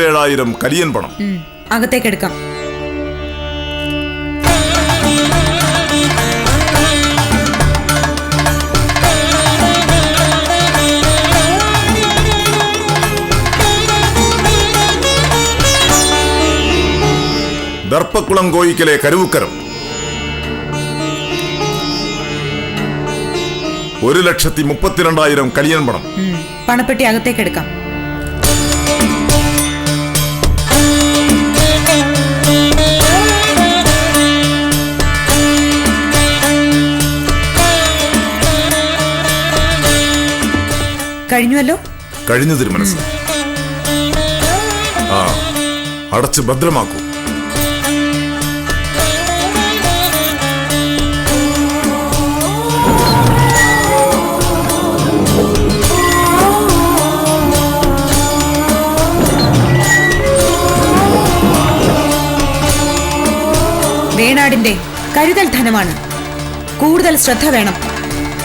இருபத்தேழாயிரம் கலியன் பணம். அகத்தே கெடுக்காம். தர்ப்பக்குளம் கோயிக்கிலே கருவுக்கரம். ஒரு லட்சத்தி முப்பத்தி இரண்டாயிரம் கல்யாண பணம். பணப்பெட்டி அகத்தே கெடுக்காம். കഴിഞ്ഞുവല്ലോ? കഴിഞ്ഞു തിരുമനസ് ആ അടച്ച് ഭദ്രമാക്കൂ. വേണാടിന്റെ കരുതൽ ധനമാണ്. കൂടുതൽ ശ്രദ്ധ വേണം.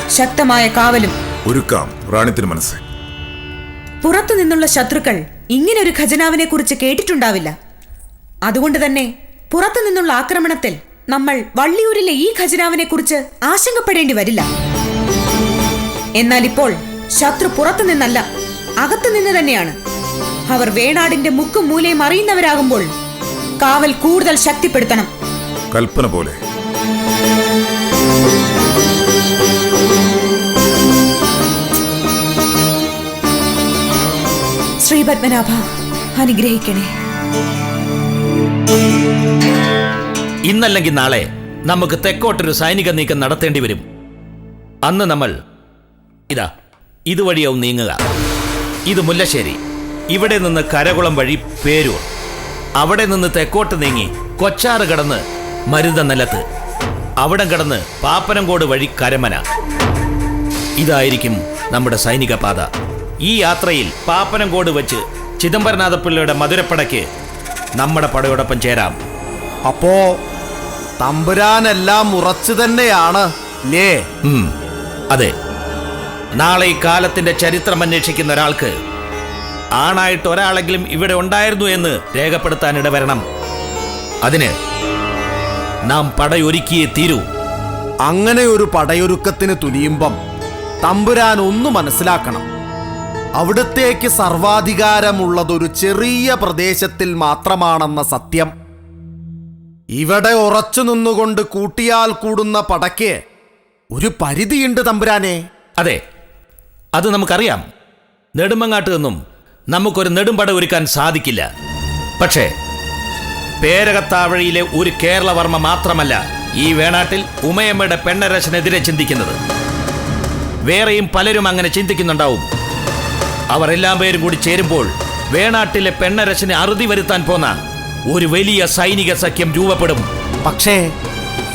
ശക്തമായ കാവലും. ഒരുക്കാം റാണി തിരുമനസ് പുറത്തു നിന്നുള്ള ശത്രുക്കൾ ഇങ്ങനെ ഒരു ഖജനാവിനെ കുറിച്ച് കേട്ടിട്ടുണ്ടാവില്ല. അതുകൊണ്ട് തന്നെ പുറത്തു നിന്നുള്ള ആക്രമണത്തിൽ നമ്മൾ വള്ളിയൂരിലെ ഈ ഖജനാവിനെ കുറിച്ച് ആശങ്കപ്പെടേണ്ടി വരില്ല. എന്നാൽ ഇപ്പോൾ ശത്രു പുറത്തു നിന്നല്ല അകത്തു നിന്ന് തന്നെയാണ്. അവർ വേണാടിന്റെ മുക്കും മൂലയും അറിയുന്നവരാകുമ്പോൾ കാവൽ കൂടുതൽ ശക്തിപ്പെടുത്തണം. കൽപ്പന പോലെ. പത്മനാഭ അനുഗ്രഹിക്കണേ. ഇന്നല്ലെങ്കിൽ നാളെ നമുക്ക് തെക്കോട്ടൊരു സൈനിക നീക്കം നടത്തേണ്ടി വരും. അന്ന് നമ്മൾ ഇതാ ഇതുവഴിയാവും നീങ്ങുക. ഇത് മുല്ലശ്ശേരി. ഇവിടെ നിന്ന് കരകുളം വഴി പേരൂർ. അവിടെ നിന്ന് തെക്കോട്ട് നീങ്ങി കൊച്ചാറ് കടന്ന് മരുത നിലത്ത് അവിടം കടന്ന് പാപ്പനംകോട് വഴി കരമന. ഇതായിരിക്കും നമ്മുടെ സൈനിക പാത. ഈ യാത്രയിൽ പാപ്പനംകോട് വെച്ച് ചിദംബരനാഥപിള്ളയുടെ മധുരപ്പടയ്ക്ക് നമ്മുടെ പടയോടൊപ്പം ചേരാം. അപ്പോ തമ്പുരാനെല്ലാം ഉറച്ചു തന്നെയാണ് ലേ അതെ. നാളെ ഈ കാലത്തിന്റെ ചരിത്രം അന്വേഷിക്കുന്ന ഒരാൾക്ക് ആണായിട്ട് ഒരാളെങ്കിലും ഇവിടെ ഉണ്ടായിരുന്നു എന്ന് രേഖപ്പെടുത്താൻ ഇടവരണം. അതിന് നാം പടയൊരുക്കിയേ തീരൂ. അങ്ങനെ ഒരു പടയൊരുക്കത്തിന് തുനിയുമ്പം തമ്പുരാൻ ഒന്ന് മനസ്സിലാക്കണം. അവിടത്തേക്ക് സർവാധികാരമുള്ളതൊരു ചെറിയ പ്രദേശത്തിൽ മാത്രമാണെന്ന സത്യം. ഇവിടെ ഉറച്ചു നിന്നുകൊണ്ട് കൂട്ടിയാൽ കൂടുന്ന പടയ്ക്ക് ഒരു പരിധിയുണ്ട് തമ്പുരാനെ. അതെ അത് നമുക്കറിയാം. നെടുമങ്ങാട്ട് നിന്നും നമുക്കൊരു നെടുമ്പട ഒരുക്കാൻ സാധിക്കില്ല. പക്ഷേ പേരകത്താവഴിയിലെ ഒരു കേരളവർമ്മ മാത്രമല്ല ഈ വേണാട്ടിൽ ഉമയമ്മയുടെ പെണ്ണരശനെതിരെ ചിന്തിക്കുന്നത്. വേറെയും പലരും അങ്ങനെ ചിന്തിക്കുന്നുണ്ടാവും. അവർ എല്ലാം പേരും കൂടി ചേരുമ്പോൾ വേണാട്ടിലെ പെണ്ണരശന് അറുതി വരുത്താൻ പോന്ന ഒരു വലിയ സൈനിക സഖ്യം രൂപപ്പെടും. പക്ഷേ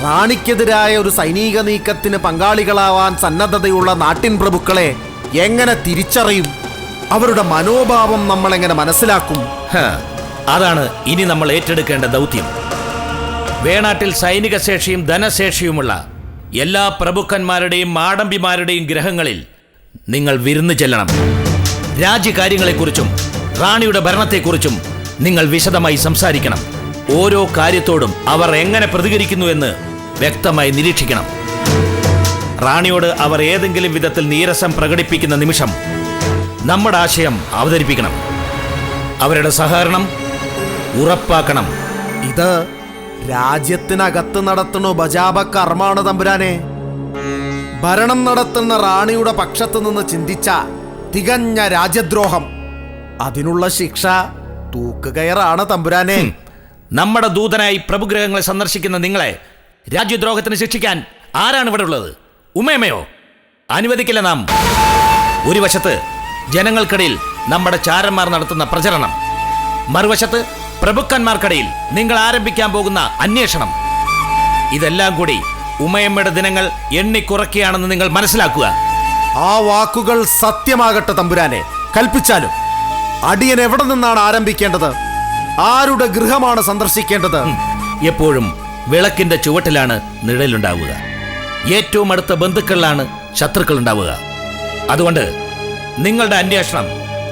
റാണിക്കെതിരായ ഒരു സൈനിക നീക്കത്തിന് പങ്കാളികളാവാൻ സന്നദ്ധതയുള്ള നാട്ടിൻ പ്രഭുക്കളെ എങ്ങനെ തിരിച്ചറിയും? അവരുടെ മനോഭാവം നമ്മൾ എങ്ങനെ മനസ്സിലാക്കും അതാണ് ഇനി നമ്മൾ ഏറ്റെടുക്കേണ്ട ദൗത്യം. വേണാട്ടിൽ സൈനിക ശേഷിയും ധനശേഷിയുമുള്ള എല്ലാ പ്രഭുക്കന്മാരുടെയും മാടമ്പിമാരുടെയും ഗ്രഹങ്ങളിൽ നിങ്ങൾ വിരുന്നു ചെല്ലണം. രാജ്യകാര്യങ്ങളെക്കുറിച്ചും റാണിയുടെ ഭരണത്തെക്കുറിച്ചും നിങ്ങൾ വിശദമായി സംസാരിക്കണം. ഓരോ കാര്യത്തോടും അവർ എങ്ങനെ പ്രതികരിക്കുന്നു എന്ന് വ്യക്തമായി നിരീക്ഷിക്കണം. റാണിയോട് അവർ ഏതെങ്കിലും വിധത്തിൽ നീരസം പ്രകടിപ്പിക്കുന്ന നിമിഷം നമ്മുടെ ആശയം അവതരിപ്പിക്കണം. അവരുടെ സഹകരണം ഉറപ്പാക്കണം. ഇത് രാജ്യത്തിനകത്ത് നടത്തുന്ന ബജാബ കർമാണ തമ്പുരാനെ. ഭരണം നടത്തുന്ന റാണിയുടെ പക്ഷത്തു നിന്ന് ചിന്തിച്ച തികഞ്ഞ രാജ്യദ്രോഹം. അതിനുള്ള ശിക്ഷ തൂക്കുകയറാണ് തമ്പുരാനെ. നമ്മുടെ ദൂതനായി പ്രഭുഗ്രഹങ്ങളെ സന്ദർശിക്കുന്ന നിങ്ങളെ രാജ്യദ്രോഹത്തിന് ശിക്ഷിക്കാൻ ആരാണ് ഇവിടെ ഉള്ളത്? ഉമ്മയമ്മയോ അനുവദിക്കില്ല നാം. ഒരു വശത്ത് ജനങ്ങൾക്കിടയിൽ നമ്മുടെ ചാരന്മാർ നടത്തുന്ന പ്രചരണം മറുവശത്ത് പ്രഭുക്കന്മാർക്കിടയിൽ നിങ്ങൾ ആരംഭിക്കാൻ പോകുന്ന അന്വേഷണം. ഇതെല്ലാം കൂടി ഉമ്മയമ്മയുടെ ദിനങ്ങൾ എണ്ണിക്കുറയ്ക്കുകയാണെന്ന് നിങ്ങൾ മനസ്സിലാക്കുക. ആ വാക്കുകൾ സത്യമാകട്ടെ തമ്പുരാനെ. കൽപ്പിച്ചാലും അടിയൻ എവിടെ നിന്നാണ് ആരംഭിക്കേണ്ടത്? ആരുടെ ഗൃഹമാണ് സന്ദർശിക്കേണ്ടത്? എപ്പോഴും വിളക്കിന്റെ ചുവട്ടിലാണ് നിഴലുണ്ടാവുക. ഏറ്റവും അടുത്ത ബന്ധുക്കളിലാണ് ശത്രുക്കൾ ഉണ്ടാവുക അതുകൊണ്ട് നിങ്ങളുടെ അന്വേഷണം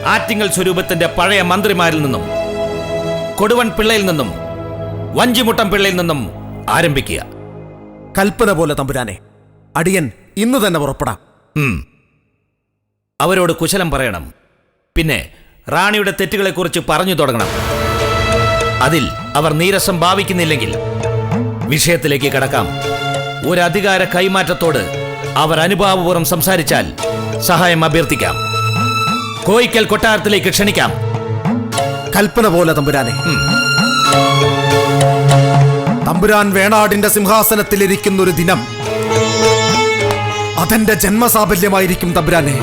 ആറ്റിങ്ങൽ സ്വരൂപത്തിന്റെ പഴയ മന്ത്രിമാരിൽ നിന്നും കൊടുവൻ പിള്ളയിൽ നിന്നും വഞ്ചിമുട്ടം പിള്ളയിൽ നിന്നും ആരംഭിക്കുക. കൽപ്പന പോലെ തമ്പുരാനെ അടിയൻ ഇന്ന് തന്നെ പുറപ്പെടാം. അവരോട് കുശലം പറയണം. പിന്നെ റാണിയുടെ തെറ്റുകളെക്കുറിച്ച് പറഞ്ഞു തുടങ്ങണം. അതിൽ അവർ നീരസം ഭാവിക്കുന്നില്ലെങ്കിൽ വിഷയത്തിലേക്ക് കടക്കാം. ഒരു അധികാര കൈമാറ്റത്തോട് അവർ അനുഭാവപൂർവം സംസാരിച്ചാൽ സഹായം അഭ്യർത്ഥിക്കാം. കോയിക്കൽ കൊട്ടാരത്തിലേക്ക് ക്ഷണിക്കാം. കൽപ്പന പോലെ തമ്പുരാനെ. തമ്പുരാൻ വേണാടിന്റെ സിംഹാസനത്തിലിരിക്കുന്ന ഒരു ദിനം അതെന്റെ ജന്മസാഫല്യമായിരിക്കും തമ്പുരാനെ.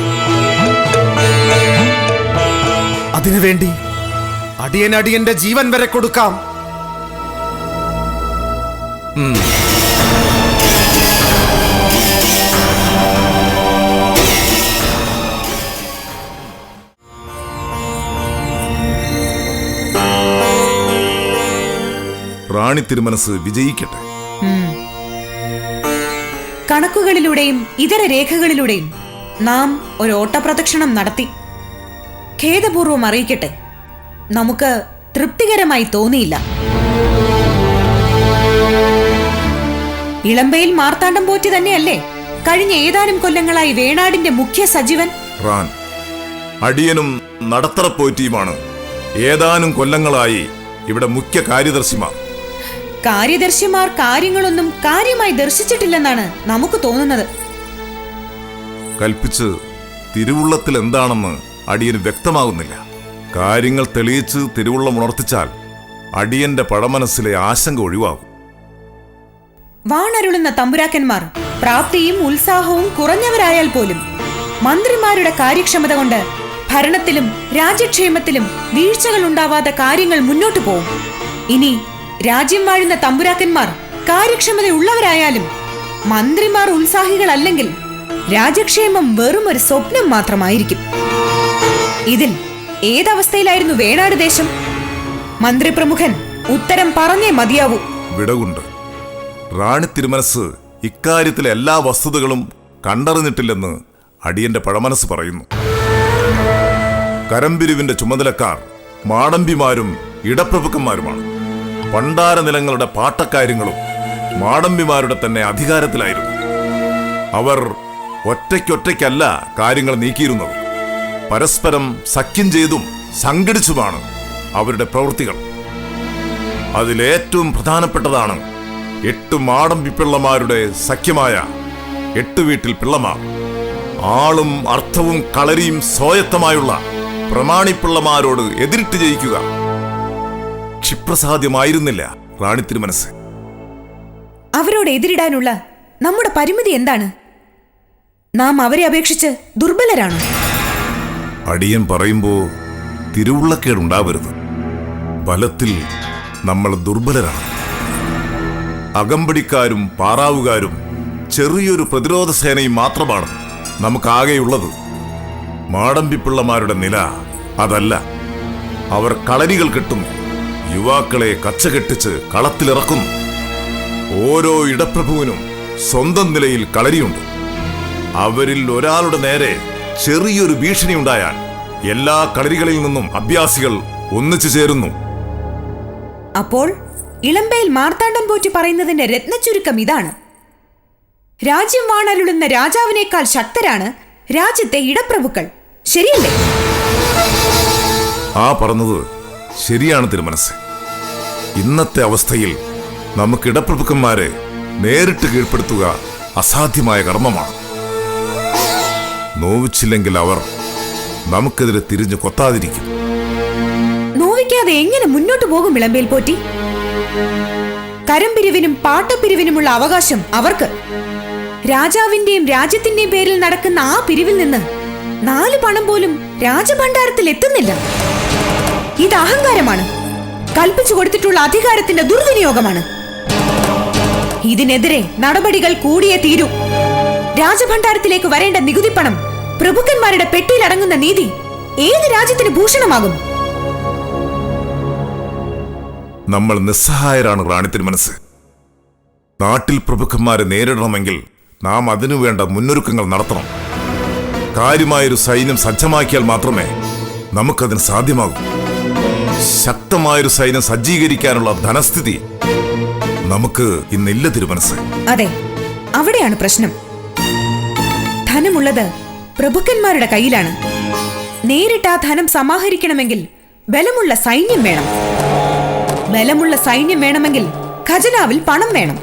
അതിനുവേണ്ടി അടിയനടിയന്റെ ജീവൻ വരെ കൊടുക്കാം. റാണി തിരുമനസ് വിജയിക്കട്ടെ. കണക്കുകളിലൂടെയും ഇതര രേഖകളിലൂടെയും നാം ഒരു ഓട്ടപ്രദക്ഷിണം നടത്തി. ഖേദപൂർവം അറിയിക്കട്ടെ നമുക്ക് തൃപ്തികരമായി തോന്നിയില്ല. ഇളമ്പയിൽ മാർത്താണ്ഡം പോറ്റി തന്നെയല്ലേ? കഴിഞ്ഞ ഏതാനും കൊല്ലങ്ങളായി വേണാടിന്റെ മുഖ്യ സജീവൻ. റാൻ അടിയനും നടത്തറപ്പോറ്റിയുമാണ് ഏതാനും കൊല്ലങ്ങളായി ഇവിടെ മുഖ്യ കാര്യദർശിമാർ. കാര്യദർശിമാർ കാര്യങ്ങളൊന്നും കാര്യമായി ദർശിച്ചിട്ടില്ലെന്നാണ് നമുക്ക് തോന്നുന്നത്. കൽപ്പിച്ച് തിരുവുള്ളത്തിൽ എന്താണെന്ന് അടിയന് വ്യക്തമാകുന്നില്ല. കാര്യങ്ങൾ തെളിയിച്ച് തിരുവുള്ളം ഉണർത്തിച്ചാൽ അടിയന്റെ പഴമനസ്സിലെ ആശങ്ക ഒഴിവാകും. വാണരുളുന്ന തമ്പുരാക്കന്മാർ പ്രാപ്തിയും ഉത്സാഹവും കുറഞ്ഞവരായാൽ പോലും മന്ത്രിമാരുടെ കാര്യക്ഷമത കൊണ്ട് ഭരണത്തിലും രാജ്യക്ഷേമത്തിലും വീഴ്ചകൾ ഉണ്ടാവാതെ കാര്യങ്ങൾ മുന്നോട്ടു പോകും ഇനി രാജ്യം വാഴുന്ന തമ്പുരാക്കന്മാർ കാര്യക്ഷമതയുള്ളവരായാലും മന്ത്രിമാർ ഉത്സാഹികളല്ലെങ്കിൽ രാജ്യക്ഷേമം വെറും ഒരു സ്വപ്നം മാത്രമായിരിക്കും. ഇതിൽ ഏതവസ്ഥയിലായിരുന്നു വേണാട് ദേശം? മന്ത്രി പ്രമുഖൻ ഉത്തരം പറഞ്ഞേ മതിയാവൂ. വിടവുണ്ട്. റാണി തിരുമനസ് ഇക്കാര്യത്തിലെ എല്ലാ വസ്തുതകളും കണ്ടറിഞ്ഞിട്ടില്ലെന്ന് അടിയന്റെ പഴമനസ് പറയുന്നു. കരംപിരിവിന്റെ ചുമതലക്കാർ മാടമ്പിമാരും ഇടപ്രഭുക്കന്മാരുമാണ്. പണ്ടാര നിലങ്ങളുടെ പാട്ടക്കാര്യങ്ങളും മാടമ്പിമാരുടെ തന്നെ അധികാരത്തിലായിരുന്നു. അവർ ഒറ്റയ്ക്കൊറ്റയ്ക്കല്ല കാര്യങ്ങൾ നീക്കിയിരുന്നത്. പരസ്പരം സഖ്യം ചെയ്തും സംഘടിച്ചുമാണ് അവരുടെ പ്രവൃത്തികൾ. അതിലേറ്റവും പ്രധാനപ്പെട്ടതാണ് എട്ട് മാടമ്പി പിള്ളമാരുടെ സഖ്യമായ എട്ട് വീട്ടിൽ പിള്ളമാർ. ആളും അർത്ഥവും കളരിയും സ്വായത്തമായുള്ള പ്രമാണിപ്പിള്ളമാരോട് എതിരിട്ട് ജയിക്കുക. ക്ഷിപ്രസാധ്യമായിരുന്നില്ല റാണി തിരുമനസ്. അവരോട് എതിരിടാനുള്ള നമ്മുടെ പരിമിതി എന്താണ്? നാം അവരെ അപേക്ഷിച്ച് ദുർബലരാണോ? അടിയൻ പറയുമ്പോ തിരുവുള്ളക്കേടുണ്ടാവരുത്. ബലത്തിൽ നമ്മൾ ദുർബലരാണ്. അകമ്പടിക്കാരും പാറാവുകാരും ചെറിയൊരു പ്രതിരോധ സേനയും മാത്രമാണ് നമുക്കാകെയുള്ളത്. മാടമ്പിപ്പിള്ളമാരുടെ നില അതല്ല. അവർ കളരികൾ കെട്ടുന്നു. യുവാക്കളെ കച്ചകെട്ടിച്ച് കളത്തിലിറക്കുന്നു ഓരോ ഇടപ്രഭുവിനും സ്വന്തം നിലയിൽ കളരിയുണ്ട്. അവരിൽ ഒരാളുടെ നേരെ ചെറിയൊരു ഭീഷണി ഉണ്ടായാൽ എല്ലാ കളരികളിൽ നിന്നും അഭ്യാസികൾ ഒന്നിച്ചു ചേരുന്നു. അപ്പോൾ ഇളമ്പയിൽ മാർത്താണ്ഡം പോറ്റി പറയുന്നതിന്റെ രത്നച്ചുരുക്കം ഇതാണ്. രാജ്യം വാണരുളുന്ന രാജാവിനേക്കാൾ ശക്തരാണ് രാജ്യത്തെ ഇടപ്രഭുക്കൾ. ശരിയല്ലേ? ആ പറഞ്ഞത് ശരിയാണ് തിരുമനസ്. ഇന്നത്തെ അവസ്ഥയിൽ നമുക്ക് ഇടപ്രഭുക്കന്മാരെ നേരിട്ട് കീഴ്പ്പെടുത്തുക അസാധ്യമായ കർമ്മമാണ്. നോവിച്ചില്ലെങ്കിൽ അവർ നമുക്കെതിരെ തിരിഞ്ഞു കൊത്താതിരിക്കും. നോവിക്കാതെ എങ്ങനെ മുന്നോട്ട് പോകും ഇളമ്പേൽ പോറ്റി? കരംപിരിവിനും പാട്ടപ്പിരിവിനുമുള്ള അവകാശം അവർക്ക്. രാജാവിന്റെയും രാജ്യത്തിന്റെയും പേരിൽ നടക്കുന്ന ആ പിരിവിൽ നിന്ന് നാല് പണം പോലും രാജഭണ്ഡാരത്തിൽ എത്തുന്നില്ല. ഇത് അഹങ്കാരമാണ്. കൽപ്പിച്ചു കൊടുത്തിട്ടുള്ള അധികാരത്തിന്റെ ദുർവിനിയോഗമാണ്. ഇതിനെതിരെ നടപടികൾ കൂടിയേ തീരൂ. രാജഭണ്ഡാരത്തിലേക്ക് വരേണ്ട നികുതി പണം പ്രഭുക്കന്മാരുടെ പെട്ടിയിലടങ്ങുന്ന നീതി ഏത് രാജ്യത്തിന് ഭൂഷണമാകും? നമ്മൾ നിസ്സഹായരാണ് റാണിത്തിന് മനസ്സ്. നാട്ടിൽ പ്രഭുക്കന്മാരെ നേരിടണമെങ്കിൽ നാം അതിനുവേണ്ട മുന്നൊരുക്കങ്ങൾ നടത്തണം. കാര്യമായൊരു സൈന്യം സജ്ജമാക്കിയാൽ മാത്രമേ നമുക്കതിന് സാധ്യമാകൂ. ശക്തമായൊരു സൈന്യം സജ്ജീകരിക്കാനുള്ള ധനസ്ഥിതി നമുക്ക് ഇന്നില്ല തിരുമനസ്. അതെ അവിടെയാണ് പ്രശ്നം. ധനമുള്ളത് പ്രഭുക്കന്മാരുടെ കയ്യിലാണ്. നേരിട്ട് ആ ധനം സമാഹരിക്കണമെങ്കിൽ ബലമുള്ള സൈന്യം വേണം. ബലമുള്ള സൈന്യം വേണമെങ്കിൽ ഖജനാവിൽ പണം വേണം.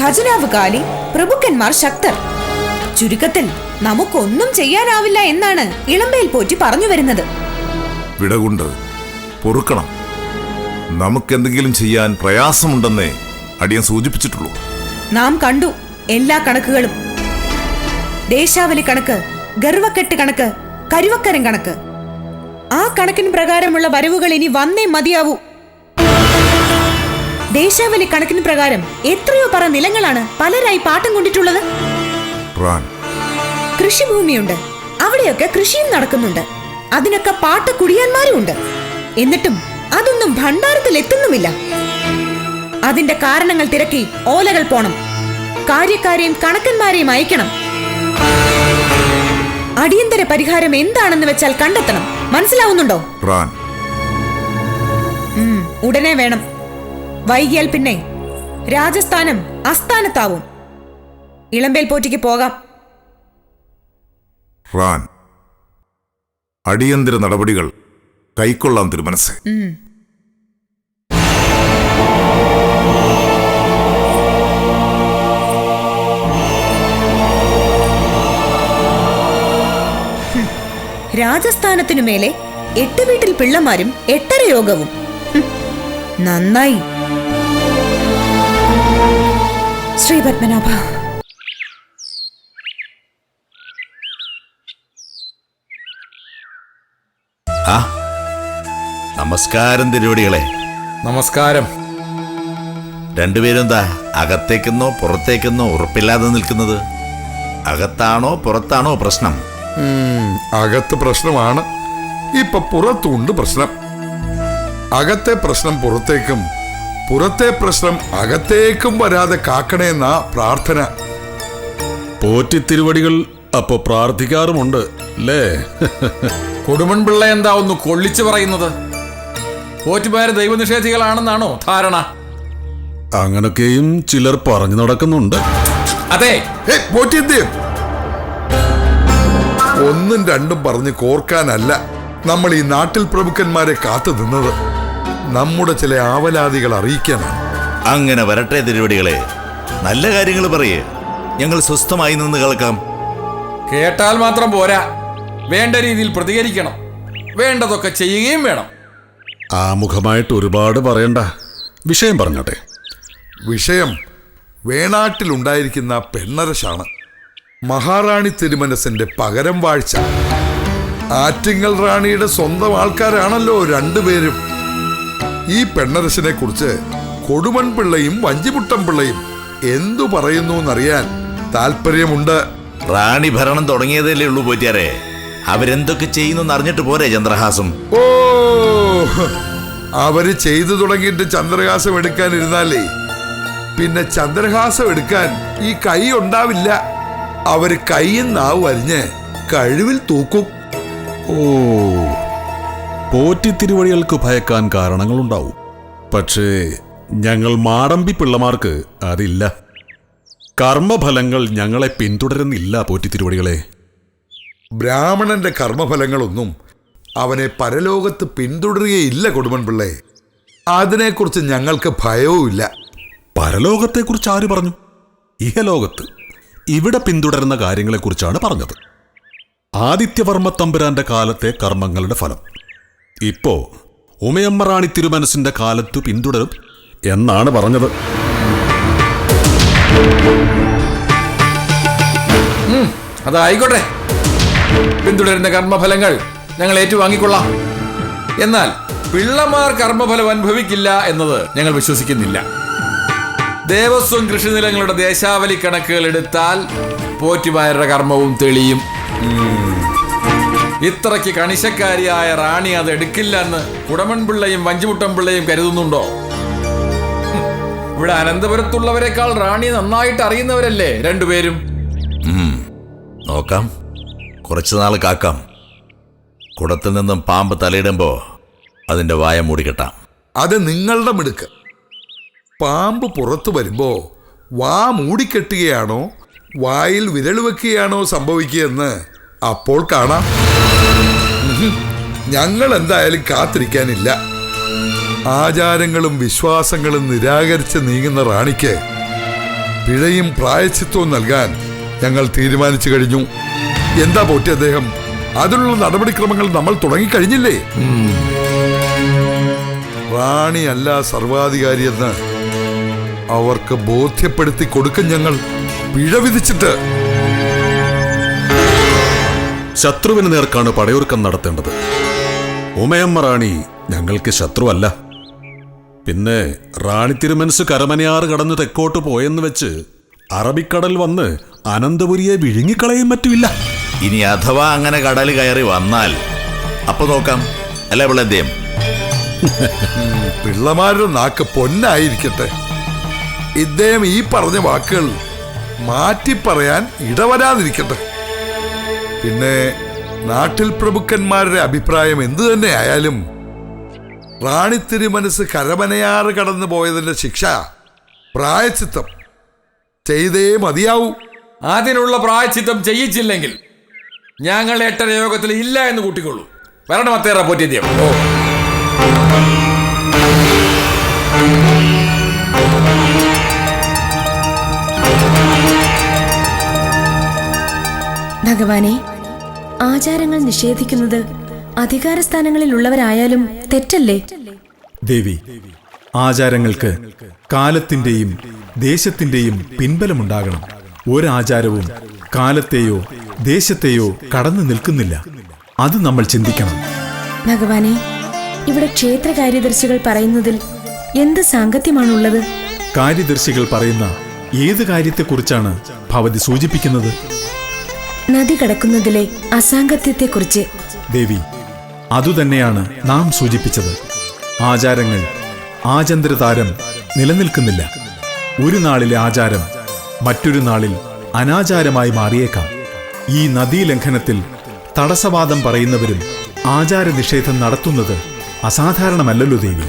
ഖജനാവ് കാലി പ്രഭുക്കന്മാർ ശക്തർ. ചുരുക്കത്തിൽ നമുക്കൊന്നും ചെയ്യാനാവില്ല എന്നാണ് ഇളമ്പേൽ പോറ്റി പറഞ്ഞു വരുന്നത്. വിടകൊണ്ട് പൊറുക്കണം. നമുക്കെന്തെങ്കിലും ചെയ്യാൻ പ്രയാസമുണ്ടെന്നേ അടിയൻ സൂചിപ്പിച്ചിട്ടുള്ളൂ. നാം കണ്ടു എല്ലാ കണക്കുകളും. ദേശാവലി കണക്ക് ഗർവക്കെട്ട് കണക്ക് കരുവക്കരം കണക്ക്. ആ കണക്കിന് പ്രകാരമുള്ള വരവുകൾ ഇനി വന്നേ മതിയാവൂ. ദേശാവലി കണക്കിന് പ്രകാരം എത്രയോ പറ നിലങ്ങളാണ് പലരായി പാട്ടം കൊണ്ടിട്ടുള്ളത്. കൃഷിഭൂമിയുണ്ട്. അവിടെയൊക്കെ കൃഷിയും നടക്കുന്നുണ്ട്. അതിനൊക്കെ പാട്ട കുടിയാന്മാരും ഉണ്ട്. എന്നിട്ടും അതൊന്നും ഭണ്ഡാരത്തിൽ എത്തുന്നുമില്ല. അതിന്റെ കാരണങ്ങൾ തിരക്കി ഓലകൾ പോണം. കാര്യക്കാരെയും കണക്കന്മാരെയും അയക്കണം. അടിയന്തര പരിഹാരം എന്താണെന്ന് വെച്ചാൽ കണ്ടെത്തണം. മനസ്സിലാവുന്നുണ്ടോ? ഉടനെ വേണം. വൈകിയാൽ പിന്നെ രാജസ്ഥാനം അസ്ഥാനത്താവും ഇളമ്പേൽ പോറ്റിക്ക് പോകാം. റാൻ. അടിയന്തര നടപടികൾ കൈക്കൊള്ളാം തിരുമനസ് രാജസ്ഥാനത്തിനു മേലെ എട്ട് വീട്ടിൽ പിള്ളമാരും എട്ടര യോഗവും. നന്നായി. ശ്രീ പത്മനാഭ. ആ. നമസ്കാരം തിരുവടികളെ. നമസ്കാരം. രണ്ടുപേരും എന്താ അകത്തേക്കെന്നോ പുറത്തേക്കെന്നോ ഉറപ്പില്ലാതെ നിൽക്കുന്നത്? അകത്താണോ പുറത്താണോ പ്രശ്നം? അകത്ത് പ്രശ്നമാണ്. ഇപ്പൊ പുറത്തുണ്ട് പ്രശ്നം. അകത്തെ പ്രശ്നം പുറത്തേക്കും പുറത്തെ പ്രശ്നം അകത്തേക്കും വരാതെ കാക്കണേന്ന പ്രാർത്ഥന. പോറ്റി പോറ്റിത്തിരുവടികൾ അപ്പൊ പ്രാർത്ഥിക്കാറുമുണ്ട് അല്ലേ കൊടുമൺപിള്ള എന്താ ഒന്ന് കൊള്ളിച്ചു പറയുന്നത്? പോറ്റുമാര് ദൈവനിഷേധികളാണെന്നാണോ ധാരണ? അങ്ങനൊക്കെയും ചിലർ പറഞ്ഞു നടക്കുന്നുണ്ട്. അതെ. ഒന്നും രണ്ടും പറഞ്ഞ് കോർക്കാനല്ല നമ്മൾ ഈ നാട്ടിൽ പ്രഭുക്കന്മാരെ കാത്തു നിന്നത്. നമ്മുടെ ചില ആവലാതികൾ അറിയിക്കാനാണ്. അങ്ങനെ വരട്ടെ തിരുവടികളെ. നല്ല കാര്യങ്ങൾ പറയേ. ഞങ്ങൾ സ്വസ്ഥമായി നിന്ന് കേൾക്കാം. കേട്ടാൽ മാത്രം പോരാ. വേണ്ട രീതിയിൽ പ്രതികരിക്കണം. വേണ്ടതൊക്കെ ചെയ്യുകയും വേണം. ആമുഖമായിട്ട് ഒരുപാട് പറയണ്ട. വിഷയം പറഞ്ഞോട്ടെ. വിഷയം വേണാട്ടിലുണ്ടായിരിക്കുന്ന പെണ്ണരശാണ്. മഹാറാണി തിരുമനസിന്റെ പകരം വാഴ്ച. ആറ്റിങ്ങൽ റാണിയുടെ സ്വന്തം ആൾക്കാരാണല്ലോ രണ്ടുപേരും. ഈ പെണ്ണരശിനെ കുറിച്ച് കൊടുമൺ പിള്ളയും വഞ്ചിമുട്ടൻ പിള്ളയും എന്തു പറയുന്നു എന്നറിയാൻ താല്പര്യമുണ്ട് റാണി ഭരണം തുടങ്ങിയതല്ലേ ഉള്ളൂ പോറ്റിയാരെ. അവരെന്തൊക്കെ ചെയ്യുന്നു അറിഞ്ഞിട്ട് പോരെ ചന്ദ്രഹാസം. ഓ അവർ ചെയ്തു തുടങ്ങിയിട്ട് ചന്ദ്രഹാസം എടുക്കാനിരുന്നാലേ. പിന്നെ ചന്ദ്രഹാസം എടുക്കാൻ ഈ കൈ ഉണ്ടാവില്ല. അവർ കൈയും നാവും അരിഞ്ഞ് കഴിവിൽ തൂക്കും. ഓ പോറ്റി തിരുവഴികൾക്ക് ഭയക്കാൻ കാരണങ്ങളുണ്ടാവും. പക്ഷേ ഞങ്ങൾ മാടമ്പി പിള്ളമാർക്ക് അതില്ല. കർമ്മഫലങ്ങൾ ഞങ്ങളെ പിന്തുടരുന്നില്ല പോറ്റി പോറ്റിത്തിരുവടികളെ ബ്രാഹ്മണന്റെ കർമ്മഫലങ്ങളൊന്നും അവനെ പരലോകത്ത് പിന്തുടരുകയില്ല കൊടുമൺ പിള്ളേ. അതിനെക്കുറിച്ച് ഞങ്ങൾക്ക് ഭയവുമില്ല. പരലോകത്തെക്കുറിച്ച് ആര് പറഞ്ഞു? ഇഹലോകത്ത് ഇവിടെ പിന്തുടരുന്ന കാര്യങ്ങളെക്കുറിച്ചാണ് പറഞ്ഞത്. ആദിത്യവർമ്മ തമ്പുരാന്റെ കാലത്തെ കർമ്മങ്ങളുടെ ഫലം. ഇപ്പോ ഉമയമ്മറാണി തിരുമനസിന്റെ കാലത്തു പിന്തുടരും എന്നാണ് പറഞ്ഞത്. അതായിക്കോട്ടെ. പിന്തുടരുന്ന കർമ്മഫലങ്ങൾ ഞങ്ങൾ ഏറ്റുവാങ്ങിക്കൊള്ളാം. എന്നാൽ പിള്ളമാർ കർമ്മഫലം അനുഭവിക്കില്ല എന്നത് ഞങ്ങൾ വിശ്വസിക്കുന്നില്ല. ദേവസ്വം കൃഷിനിലങ്ങളുടെ ദേശാവലി കണക്കുകൾ എടുത്താൽ പോറ്റുമാരുടെ കർമ്മവും തെളിയും. ഇത്രയ്ക്ക് കണിശക്കാരിയായ റാണി അത് എടുക്കില്ല എന്ന് കുടമൺപിള്ളയും വഞ്ചിമുട്ടൻപിള്ളയും കരുതുന്നുണ്ടോ? ഇവിടെ അനന്തപുരത്തുള്ളവരെക്കാൾ റാണി നന്നായിട്ട് അറിയുന്നവരല്ലേ രണ്ടുപേരും? നോക്കാം. കുറച്ചു നാൾ കാക്കാം. കുടത്തിൽ നിന്നും പാമ്പ് തലയിടുമ്പോ അതിന്റെ വായ മൂടിക്കെട്ടാം അത് നിങ്ങളുടെ മിടുക്ക്. പാമ്പ് പുറത്തു വരുമ്പോ വാ മൂടിക്കെട്ടുകയാണോ വായിൽ വിരൽ വെക്കുകയാണോ സംഭവിക്കുകയെന്ന് അപ്പോൾ കാണാം. ഞങ്ങൾ എന്തായാലും കാത്തിരിക്കാനില്ല. ആചാരങ്ങളും വിശ്വാസങ്ങളും നിരാകരിച്ച് നീങ്ങുന്ന റാണിക്ക് പിഴയും പ്രായച്ചിത്വവും നൽകാൻ ഞങ്ങൾ തീരുമാനിച്ചു കഴിഞ്ഞു. എന്താ പോറ്റി അദ്ദേഹം? അതിനുള്ള നടപടിക്രമങ്ങൾ നമ്മൾ തുടങ്ങിക്കഴിഞ്ഞില്ലേ? റാണിയല്ല സർവാധികാരിയെന്ന് അവർക്ക് ബോധ്യപ്പെടുത്തി കൊടുക്കും ഞങ്ങൾ. പിഴ വിധിച്ചിട്ട്. ശത്രുവിന് നേർക്കാണ് പടയൊരുക്കം നടത്തേണ്ടത്. ഉമയമ്മ റാണി ഞങ്ങൾക്ക് ശത്രുവല്ല. പിന്നെ റാണി തിരുമനസ് കരമനയാറ് കടന്ന് തെക്കോട്ട് പോയെന്ന് വെച്ച് അറബിക്കടൽ വന്ന് അനന്തപുരിയെ വിഴുങ്ങിക്കളയും മറ്റുമില്ല ഇനി അഥവാ അങ്ങനെ കടൽ കയറി വന്നാൽ. അപ്പൊ നോക്കാം. അല്ലേ പിള്ളേദ്യം പിള്ളമാരുടെ നാക്ക് പൊന്നായിരിക്കട്ടെ. ഇദ്ദേഹം ഈ പറഞ്ഞ വാക്കുകൾ മാറ്റി പറയാൻ ഇടവരാതിരിക്കട്ടെ. പിന്നെ നാട്ടിൽ പ്രഭുക്കന്മാരുടെ അഭിപ്രായം എന്തു തന്നെ ആയാലും റാണി മനസ്സ് കരമനയാറ് കടന്നു പോയതിന്റെ ശിക്ഷ പ്രായച്ചിത്തം ചെയ്തേ മതിയാവൂ. അതിനുള്ള പ്രായച്ചിത്തം ചെയ്യിച്ചില്ലെങ്കിൽ ഞങ്ങൾ എട്ടര യോഗത്തിൽ ഇല്ല എന്ന് കൂട്ടിക്കൊള്ളൂ. വരണം അത്തേറ പോറ്റിദ്യം ഓ. ഭഗവാനെ ആചാരങ്ങൾ നിഷേധിക്കുന്നത് അധികാരസ്ഥാനങ്ങളിലുള്ളവരായാലും തെറ്റല്ലേ? ദേവി ആചാരങ്ങൾക്ക് കാലത്തിന്റെയും ദേശത്തിന്റെയും പിൻബലമുണ്ടാകണം. ഒരാചാരവും കാലത്തെയോ ദേശത്തെയോ കടന്നു നിൽക്കുന്നില്ല. അത് നമ്മൾ ചിന്തിക്കണം. ഭഗവാനെ ഇവിടെ ക്ഷേത്ര കാര്യദർശികൾ പറയുന്നതിൽ എന്ത് സാങ്കത്യമാണുള്ളത്? കാര്യദർശികൾ പറയുന്ന ഏത് കാര്യത്തെക്കുറിച്ചാണ് ഭവതി സൂചിപ്പിക്കുന്നത്? നദി കടക്കുന്നതിലെ അസാങ്കത്യത്തെക്കുറിച്ച്. ദേവി അതുതന്നെയാണ് നാം സൂചിപ്പിച്ചത്. ആചാരങ്ങൾ ആചന്ദ്രതാരം നിലനിൽക്കുന്നില്ല. ഒരു നാളിലെ ആചാരം മറ്റൊരു നാളിൽ അനാചാരമായി മാറിയേക്കാം. ഈ നദീലംഘനത്തിൽ തടസ്സവാദം പറയുന്നവരും ആചാര നിഷേധം നടത്തുന്നത് അസാധാരണമല്ലല്ലോ ദേവി.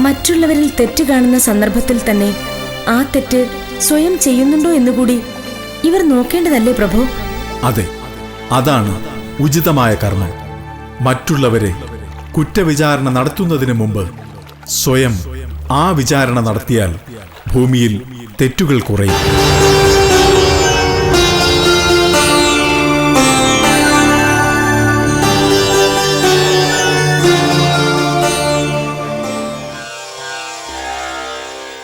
മറ്റുള്ളവരിൽ തെറ്റ് കാണുന്ന സന്ദർഭത്തിൽ തന്നെ ആ തെറ്റ് സ്വയം ചെയ്യുന്നുണ്ടോ എന്നുകൂടി ഇവർ നോക്കേണ്ടതല്ലേ പ്രഭു? അതെ അതാണ് ഉചിതമായ കർമ്മം. മറ്റുള്ളവരെ കുറ്റവിചാരണ നടത്തുന്നതിന് മുമ്പ് സ്വയം ആ വിചാരണ നടത്തിയാൽ ഭൂമിയിൽ തെറ്റുകൾ കുറയും.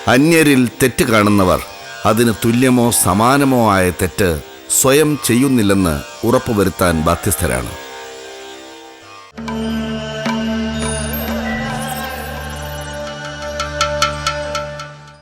അന്യരിൽ തെറ്റ് കാണുന്നവർ അതിന് തുല്യമോ സമാനമോ ആയ തെറ്റ് സ്വയം ചെയ്യുന്നില്ലെന്ന് ഉറപ്പുവരുത്താൻ ബാധ്യസ്ഥരാണ്.